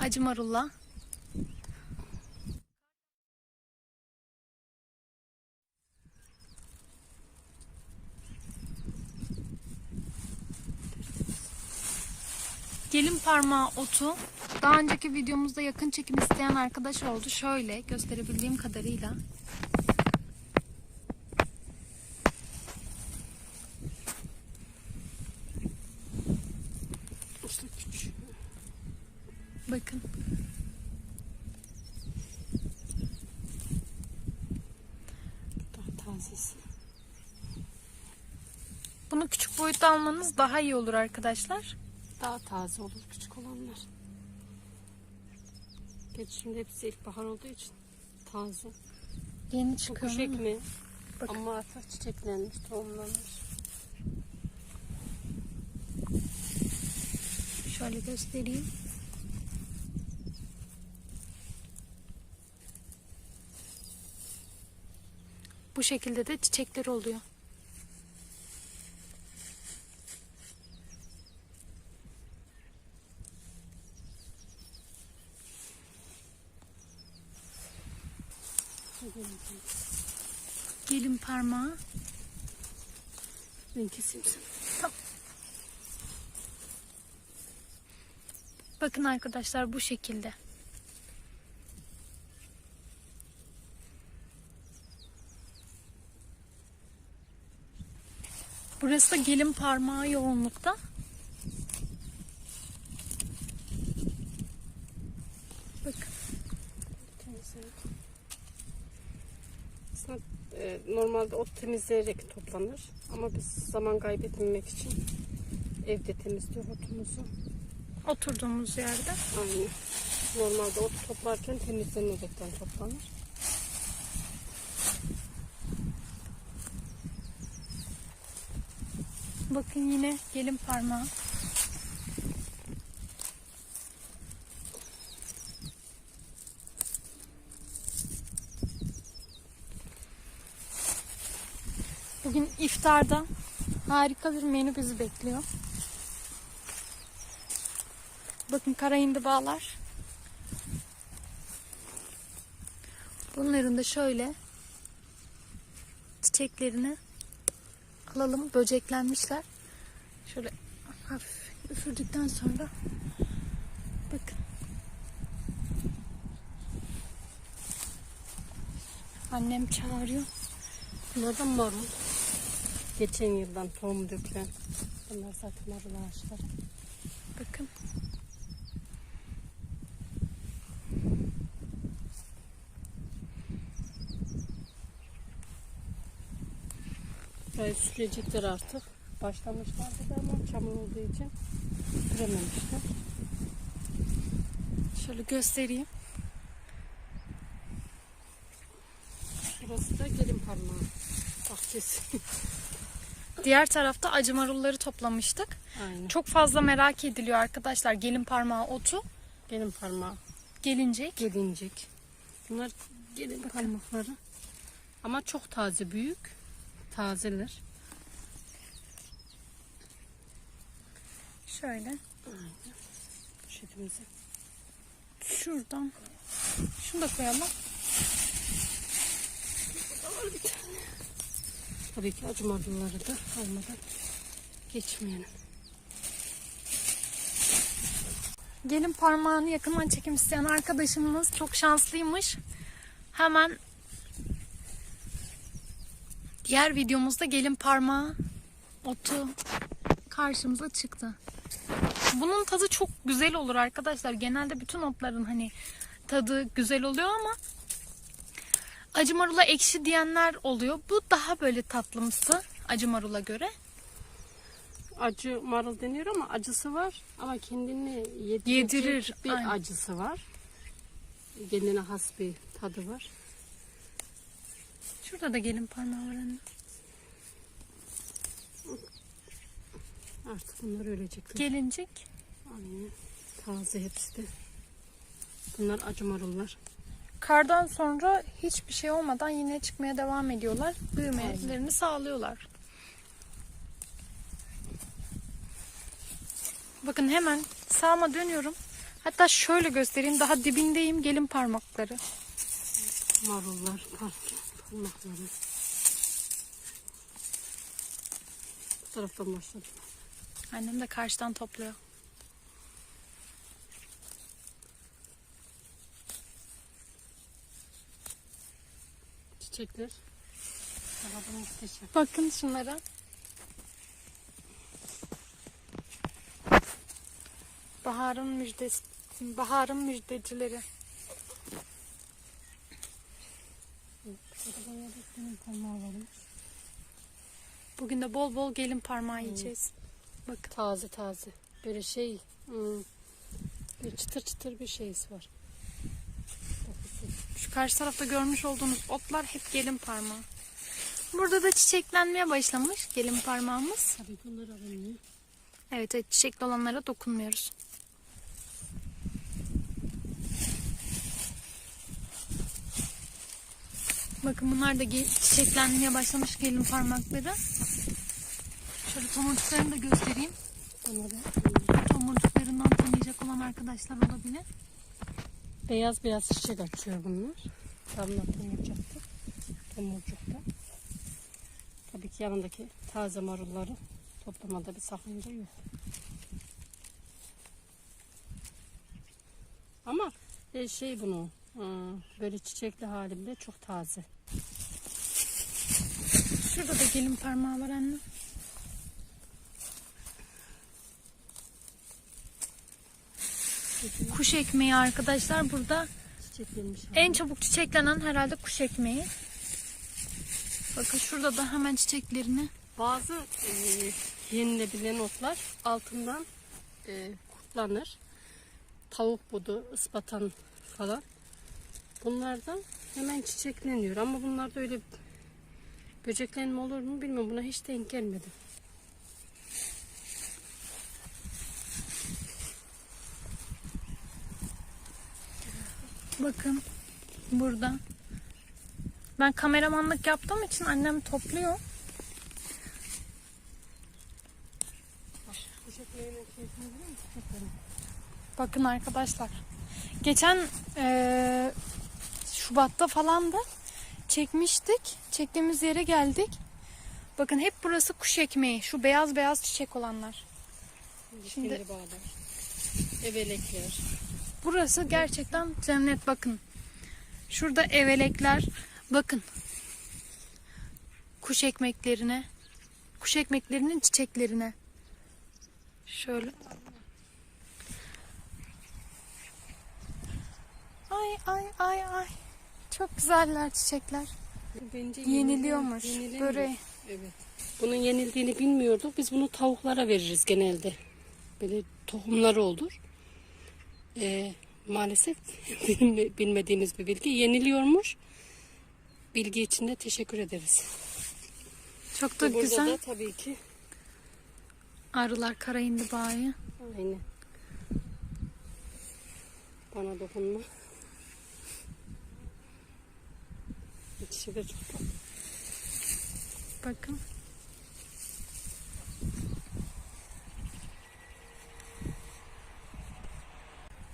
Acı marulla. Gelin parmağı otu. Daha önceki videomuzda yakın çekim isteyen arkadaş oldu. Şöyle gösterebildiğim kadarıyla. İşte küçük. Bakın. Tazesi. Bunu küçük boyutta almanız daha iyi olur arkadaşlar. Daha taze olur küçük olanlar. Geç şimdi hepsi ilkbahar olduğu için taze. Yeni çıkıyor. kuş ekmeği. Bakın. Ama artık çiçeklenmiş, tohumlanmış. Şöyle göstereyim. Bu şekilde de çiçekler oluyor. Gelin parmağı. Ben keseyim sana. Bakın arkadaşlar bu şekilde. Burası da gelin parmağı yoğunlukta. Bakın. Aslında e, normalde ot temizleyerek toplanır. Ama biz zaman kaybetmemek için evde temizliyor otumuzu. Oturduğumuz yerde. Aynen. Normalde ot toplarken temizlenerekten toplanır. Bakın yine gelin parmağı. Bugün iftarda harika bir menü bizi bekliyor. Bakın kara hindibalar. Bunların da şöyle çiçeklerini alalım. Böceklenmişler. Şöyle hafif üfürdükten sonra bakın. Annem çağırıyor. Bunlar da marul. Geçen yıldan tohum dökülen. Bunlar zaten marul ağaçları. Bakın. Sürecekler artık. Başlamışlardı da ama çamur olduğu için sürememişler. Şöyle göstereyim. Burası da gelin parmağı bahçesi. Diğer tarafta acı marulları toplamıştık. Aynen. Çok fazla merak ediliyor arkadaşlar. Gelin parmağı otu. Gelin parmağı. Gelincik. Gelincik. Bunlar gelin parmakları. Ama çok taze büyük. Tazeler. Şöyle. Poşetimize. Şuradan. Şunu da koyalım. Var bir tane. Tabii ki acı marulları da almadan geçmeyelim. Gelin parmağını yakından çekim isteyen arkadaşımız çok şanslıymış. Hemen diğer videomuzda gelin parmağı otu karşımıza çıktı. Bunun tadı çok güzel olur arkadaşlar. Genelde bütün otların hani tadı güzel oluyor ama acı marula ekşi diyenler oluyor. Bu daha böyle tatlımsı acı marula göre. Acı marul deniyor ama acısı var. Ama kendini Yedirir, bir aynen. acısı var. Kendine has bir tadı var. Şurada da gelin parmağı var anne. Artık bunlar ölecekler. Gelincik. Aynen. Taze hepsi de. Bunlar acı marullar. Kardan sonra hiçbir şey olmadan yine çıkmaya devam ediyorlar. Büyümelerini sağlıyorlar. Bakın hemen sağıma dönüyorum. Hatta şöyle göstereyim. Daha dibindeyim. Gelin parmakları. Marullar, parmak, parmakları. Bu taraftan başladım. Annem de karşıdan topluyor. Çiçekler. Muhteşem. Bakın şunlara. Baharın müjdesi, baharın müjdecileri. Burada bayağı da senin parmağı varmış. Bugün de bol bol gelin parmağı yiyeceğiz. Bakın. Taze taze. Böyle şey. Hmm, çıtır çıtır bir şeysi var. Şu karşı tarafta görmüş olduğunuz otlar hep gelin parmağı. Burada da çiçeklenmeye başlamış gelin parmağımız. Tabii bunlar alınıyor. Evet, evet çiçekli olanlara dokunmuyoruz. Bakın bunlar da çiçeklenmeye başlamış gelin parmakları. Şöyle tomurcuklarını da göstereyim. Tomurcuklarından tanıyacak olan arkadaşlar olabilir. beyaz beyaz çiçek açıyor bunlar. Damla tomurcukta. Tomurcukta. Tabii ki yanındaki taze marulları toplamada bir sakınca yok. Ama e, şey bunu hmm, böyle çiçekli halinde çok taze. Şurada da gelin parmağı var anne. Kuş ekmeği arkadaşlar burada en çabuk çiçeklenen herhalde kuş ekmeği. Bakın şurada da hemen çiçeklerini Bazı e, yenilebilen otlar altından e, kurtlanır. Tavuk budu, ıspatan falan. Bunlardan hemen çiçekleniyor. Ama bunlarda öyle böceklenme olur mu bilmiyorum. Buna hiç denk gelmedim. Bakın burada. Ben kameramanlık yaptığım için annem topluyor. Bakın arkadaşlar. Geçen eee, Şubat'ta falan da çekmiştik. Çektiğimiz yere geldik. Bakın hep burası kuş ekmeği. Şu beyaz beyaz çiçek olanlar. Şimdi- bağlar. Evelekler. Burası gerçekten cennet bakın. Şurada evelekler. Bakın. Kuş ekmeklerine. Kuş ekmeklerinin çiçeklerine. Şöyle. Ay ay ay ay. Çok güzeller çiçekler. Bence Yeniliyormuş. yenilemiyor. Böreği. Evet. Bunun yenildiğini bilmiyorduk. Biz bunu tavuklara veririz genelde. Böyle tohumları olur. Ee, maalesef bilme- bilmediğimiz bir bilgi. Yeniliyormuş. Bilgi için de teşekkür ederiz. Çok da Burada güzel. da tabii ki Arılar kara indi bağı. aynı. Bana dokunma. De tatlı. Bakın.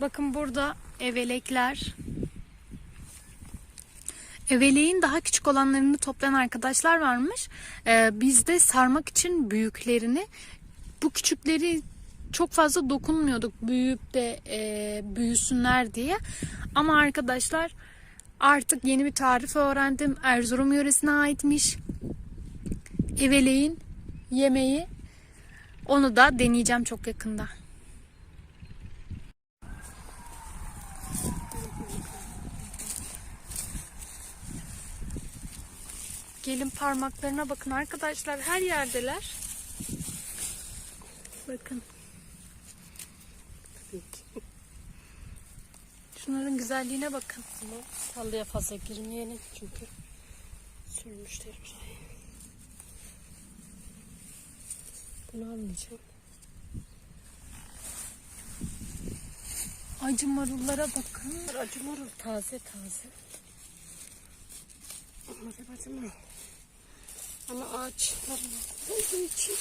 Bakın burada evelekler. Eveleğin daha küçük olanlarını toplayan arkadaşlar varmış. Ee, bizde sarmak için büyüklerini, bu küçükleri çok fazla dokunmuyorduk büyüyüp de e, büyüsünler diye. Ama arkadaşlar artık yeni bir tarif öğrendim. Erzurum yöresine aitmiş eveleğin yemeği. Onu da deneyeceğim çok yakında. Gelin parmaklarına bakın arkadaşlar her yerdeler. Bakın Tabii ki. Şunların güzelliğine bakın. Ama tarlaya fazla girmeyelim çünkü sürmüşler burayı. Bunu almayacağım. Acı marullara bakın. Acı marul taze taze. Ama acı marul. Ama ağaçlar olduğu için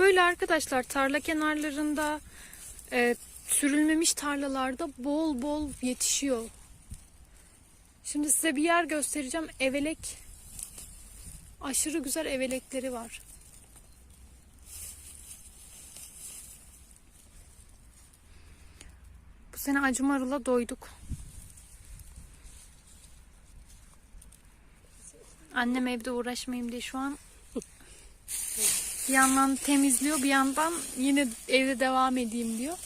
Böyle arkadaşlar tarla kenarlarında e, sürülmemiş tarlalarda bol bol yetişiyor. Şimdi size bir yer göstereceğim. Evelek aşırı güzel evelekleri var. Bu sene acı marula doyduk. Annem evde uğraşmayayım diye şu an bir yandan temizliyor bir yandan yine evde devam edeyim diyor.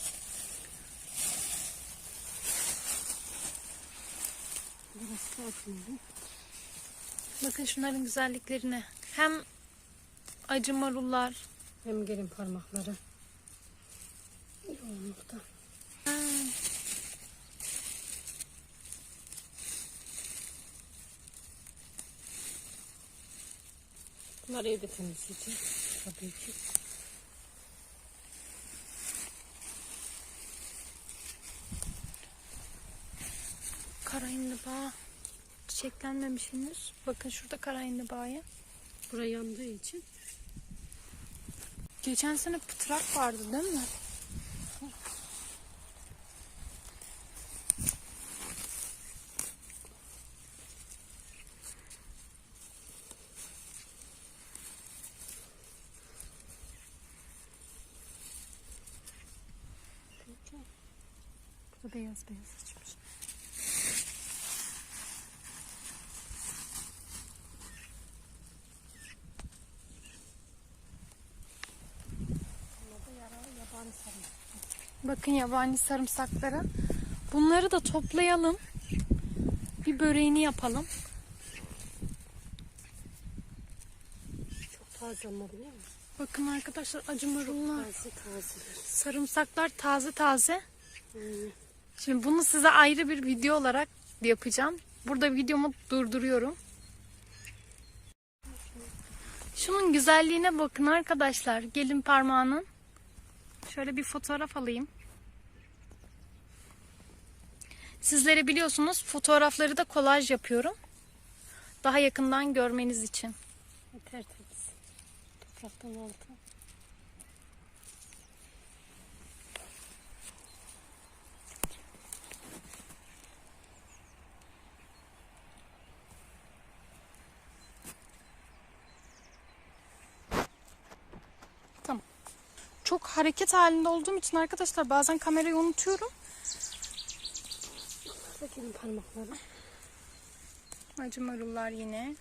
Bakın şunların güzelliklerine. Hem acı marullar. Hem gelin parmakları. Yoğunlukta. Bunları evde temizleyeceğim. Tabii ki. kara indiba. Çiçeklenmemiş henüz. Bakın şurada kara indibaya. Buraya yandığı için Geçen sene pıtrak vardı değil mi? Beyaz beyaz açmış. Bakın yabani sarımsakları. Bunları da toplayalım. Bir böreğini yapalım. Çok taze ama biliyor musun? Bakın arkadaşlar acı marullar. Taze taze. Sarımsaklar taze taze. Aynen. Şimdi bunu size ayrı bir video olarak yapacağım. Burada videomu durduruyorum. Şunun güzelliğine bakın arkadaşlar. Gelin parmağının. Şöyle bir fotoğraf alayım. Sizlere biliyorsunuz fotoğrafları da kolaj yapıyorum. Daha yakından görmeniz için. Tertemiz. Topraktan altı. Çok hareket halinde olduğum için arkadaşlar bazen kamerayı unutuyorum. Gelin parmakları. Acı marullar yine.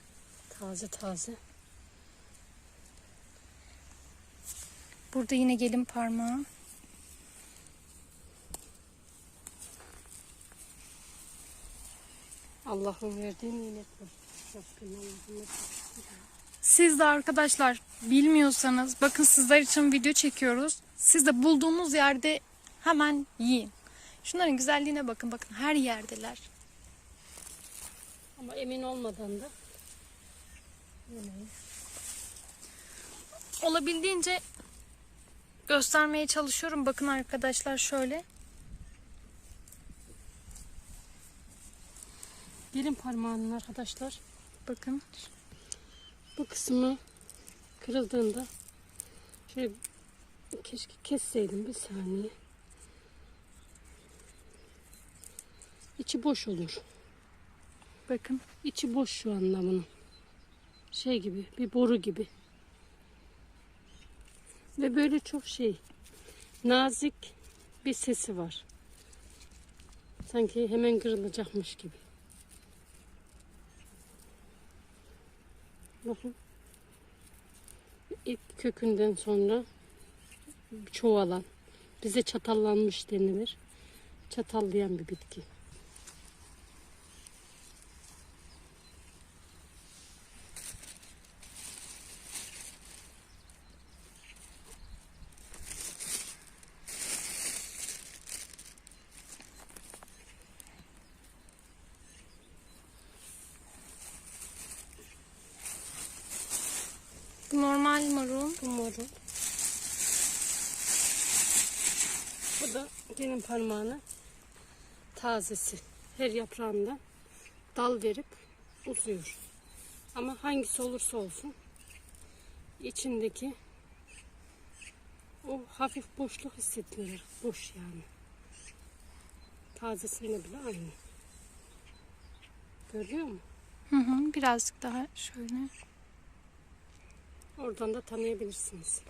Taze taze. Burada yine gelin parmağı. Allah'ın verdiği nimetler. Rabbim Allah'ın Siz de arkadaşlar bilmiyorsanız bakın sizler için video çekiyoruz. Siz de bulduğunuz yerde hemen yiyin. Şunların güzelliğine bakın bakın her yerdeler. Ama emin olmadan da yemeyin. Olabildiğince göstermeye çalışıyorum. Bakın arkadaşlar şöyle. Gelin parmağının arkadaşlar. Bakın. Bu kısmı kırıldığında şöyle keşke kesseydim bir saniye. İçi boş olur. Bakın. İçi boş şu anda bunun. Şey gibi, bir boru gibi. Ve böyle çok şey, nazik bir sesi var. Sanki hemen kırılacakmış gibi. Bakın. İlk kökünden sonra çoğalan, bize çatallanmış denilir. Çatallayan bir bitki. Normal marul. Bu marul. Bu da gelin parmağının tazesi. Her yaprağında dal verip uzuyor. Ama hangisi olursa olsun içindeki o hafif boşluk hissedilir. Boş yani. Tazesiyle bile aynı. Görüyor musun? Hı hı, birazcık daha şöyle. Oradan da tanıyabilirsiniz.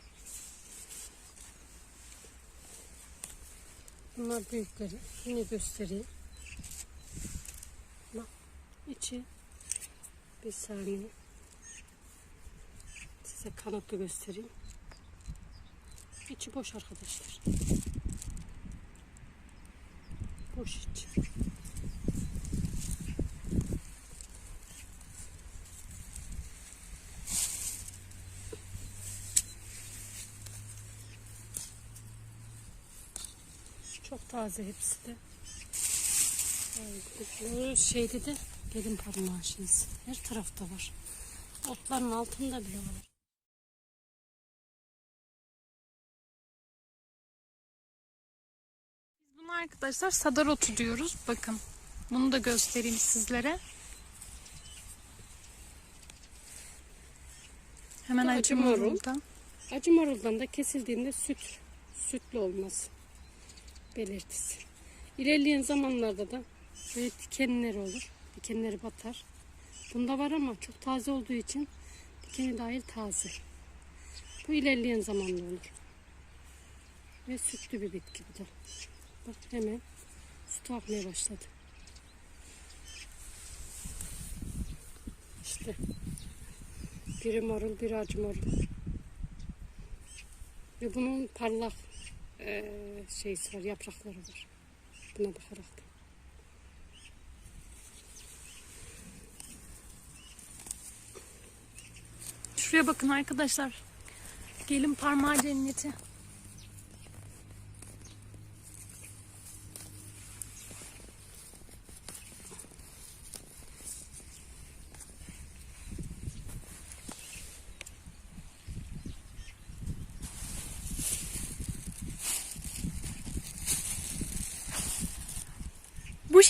Bunlar büyükleri. Yine göstereyim. Bak içi bir saniye. Size kanatlı göstereyim. İçi boş arkadaşlar. Boş içi. Çok taze hepsi de. Bu şeyde de gelin parmağı şeysi. Her tarafta var. Otların altında bile var. Bunu arkadaşlar sadar otu diyoruz. Bakın. Bunu da göstereyim sizlere. Hemen acı acı marul. marulda. Acı maruldan da kesildiğinde süt, sütlü olması belirtisi. İlerleyen zamanlarda da böyle dikenler olur. Dikenleri batar. Bunda var ama çok taze olduğu için dikeni dahil taze. Bu ilerleyen zamanda olur. Ve sütlü bir bitki bu da. Bak hemen süt akmaya başladı. İşte biri marul, biri acı marul. Ve bunun parlak eee şeysi var, yaprakları var. Buna bakarak da. Şuraya bakın arkadaşlar. Gelin parmağı cenneti.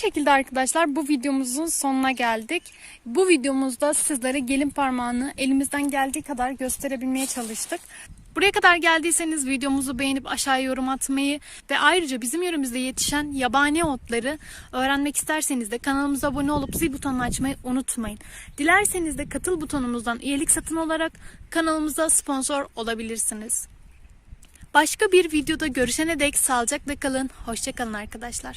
Şekilde arkadaşlar bu videomuzun sonuna geldik. Bu videomuzda sizlere gelin parmağını elimizden geldiği kadar gösterebilmeye çalıştık. Buraya kadar geldiyseniz videomuzu beğenip aşağıya yorum atmayı ve ayrıca bizim yöremizde yetişen yabani otları öğrenmek isterseniz de kanalımıza abone olup zil butonunu açmayı unutmayın. Dilerseniz de katıl butonumuzdan üyelik satın olarak kanalımıza sponsor olabilirsiniz. Başka bir videoda görüşene dek sağlıcakla kalın. Hoşçakalın arkadaşlar.